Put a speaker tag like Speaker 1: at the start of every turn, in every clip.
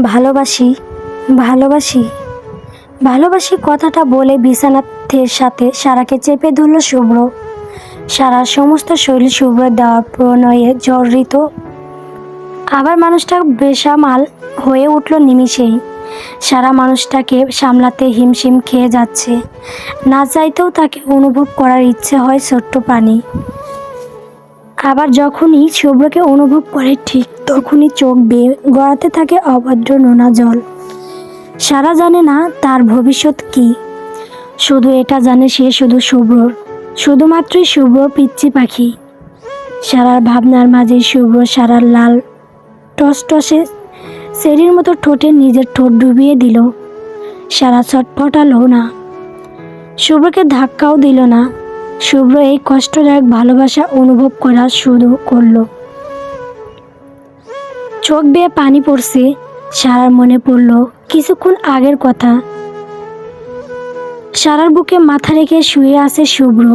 Speaker 1: ভালোবাসি ভালোবাসি। ভালোবাসি কথাটা বলে বিছানাথের সাথে সারাকে চেপে ধরল শুভ্র। সারার সমস্ত শরীর শুভ্র দেওয়ার প্রণয়ে জর্রিত আবার মানুষটা বেসামাল হয়ে উঠল নিমিষেই। সারা মানুষটাকে সামলাতে হিমশিম খেয়ে যাচ্ছে। না চাইতেও তাকে অনুভব করার ইচ্ছে হয় ছোট্ট পানি। আবার যখনই শুভ্রকে অনুভব করে, ঠিক তখনই চোখ বেয়ে গড়াতে থাকে অভদ্র নোনা জল। সারা জানে না তার ভবিষ্যৎ কি। শুধু এটা জানে সে শুধু শুভ্রর শুধুমাত্রই শুভ্র পিচ্ছি পাখি। সারার ভাবনার মাঝে শুভ্র সারার লাল টসটসে সেরির মতো ঠোঁটে নিজের ঠোঁট ডুবিয়ে দিল। সারা ছটফটালো না। শুভ্রকে ধাক্কাও দিল না। শুভ্র এই কষ্টদায়ক ভালোবাসা অনুভব করা শুরু করল। চোখ বেয়ে পানি পড়ছে, সারার মনে পড়ল কিছুক্ষণ আগের কথা। সারার বুকে মাথা রেখে শুয়ে আছে শুভ্র।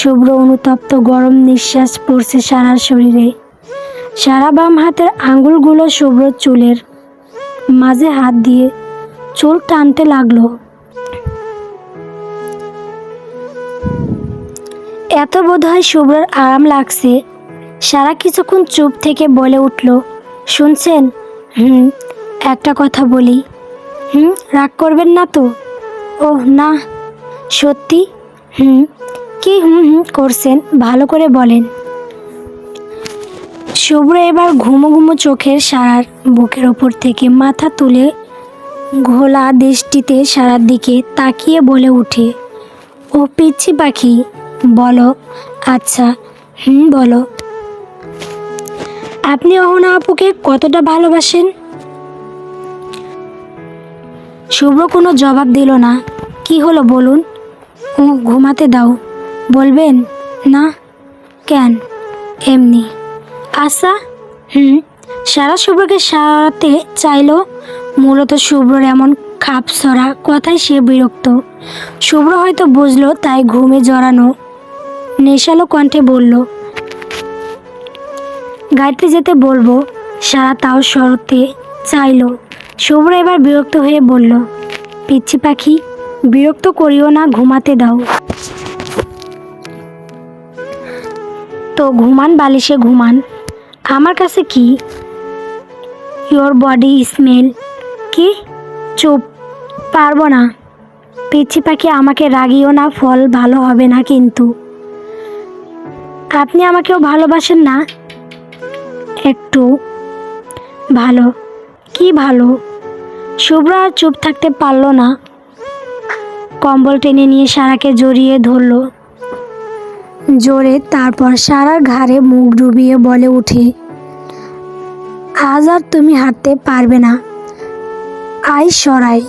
Speaker 1: শুভ্র অনুতপ্ত গরম নিঃশ্বাস পড়ছে সারার শরীরে। সারা বাম হাতের আঙ্গুলগুলো শুভ্র চুলের মাঝে হাত দিয়ে চুল টানতে লাগল। এত বোধ হয় শুভ্রর আরাম লাগছে। সারা কিছুক্ষণ চুপ থেকে বলে উঠল, শুনছেন? হুম, একটা কথা বলি। হুম, রাগ করবেন না তো? ও না। সত্যি? হুম, কি হুম হুম করছেন? ভালো করে বলেন। শুভ্র এবার ঘুমো ঘুমো চোখের সারার বুকের ওপর থেকে মাথা তুলে ঘোলা দৃষ্টিতে সারার দিকে তাকিয়ে বলে উঠে, ও পিচ্ছি পাখি বলো আচ্ছা হুম, বলো। আপনি অহনা আপুকে কতটা ভালোবাসেন? শুভ্র কোনো জবাব দিল না। কি হলো বলুন? ও, ঘুমাতে দাও। বলবেন, না, কেন? এমনি। আচ্ছা হুম। সারা শুভ্রকে সারাতে চাইলো, মূলত শুভ্রর এমন খাপ সরা কথায় সে বিরক্ত। শুভ্র হয়তো বুঝলো, তাই ঘুমে জড়ানো নেশালো কণ্ঠে বলল, গাড়িতে যেতে বলব। সারা তাও সরতে চাইলো। শুভ্র এবার বিরক্ত হয়ে বলল, পিচ্ছি পাখি, বিরক্ত করিও না, ঘুমাতে দাও। তো ঘুমান, বালিশে ঘুমান। আমার কাছে কি? ইয়োর বডি স্মেল কি? চুপ, পারব না। পিচ্ছি পাখি, আমাকে রাগিও না, ফল ভালো হবে না কিন্তু। আপনি আমাকেও ভালোবাসেন না? একটু ভালো। কি ভালো? শুভ্র আর চুপ থাকতে পারল না। কম্বল টেনে নিয়ে সারাকে জড়িয়ে ধরলো। জোরে তারপর সারার ঘাড়ে মুখ ডুবিয়ে বলে উঠে, আজ আর তুমি হাঁটতে পারবে না। আই সরাই।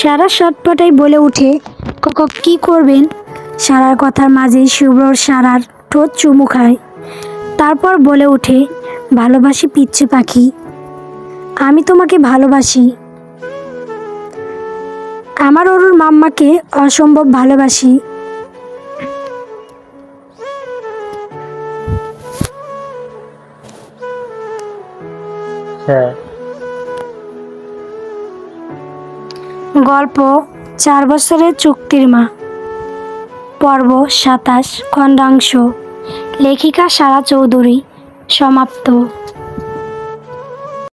Speaker 1: সারা শটপটাই বলে উঠে কি করবেন? সারার কথার মাঝেই শুভ্রর সারার ঠোঁট চুমু খায়। তারপর বলে ওঠে ভালোবাসি পিচ্ছু পাখি। আমি তোমাকে ভালোবাসি। আমার অরুর মাম্মাকে অসম্ভব ভালোবাসি।
Speaker 2: হ্যাঁ।
Speaker 1: গল্প চার বছরের চুক্তির মা। পর্ব সাতাশ খণ্ডাংশ। লেখিকা সারা চৌধুরী। সমাপ্ত।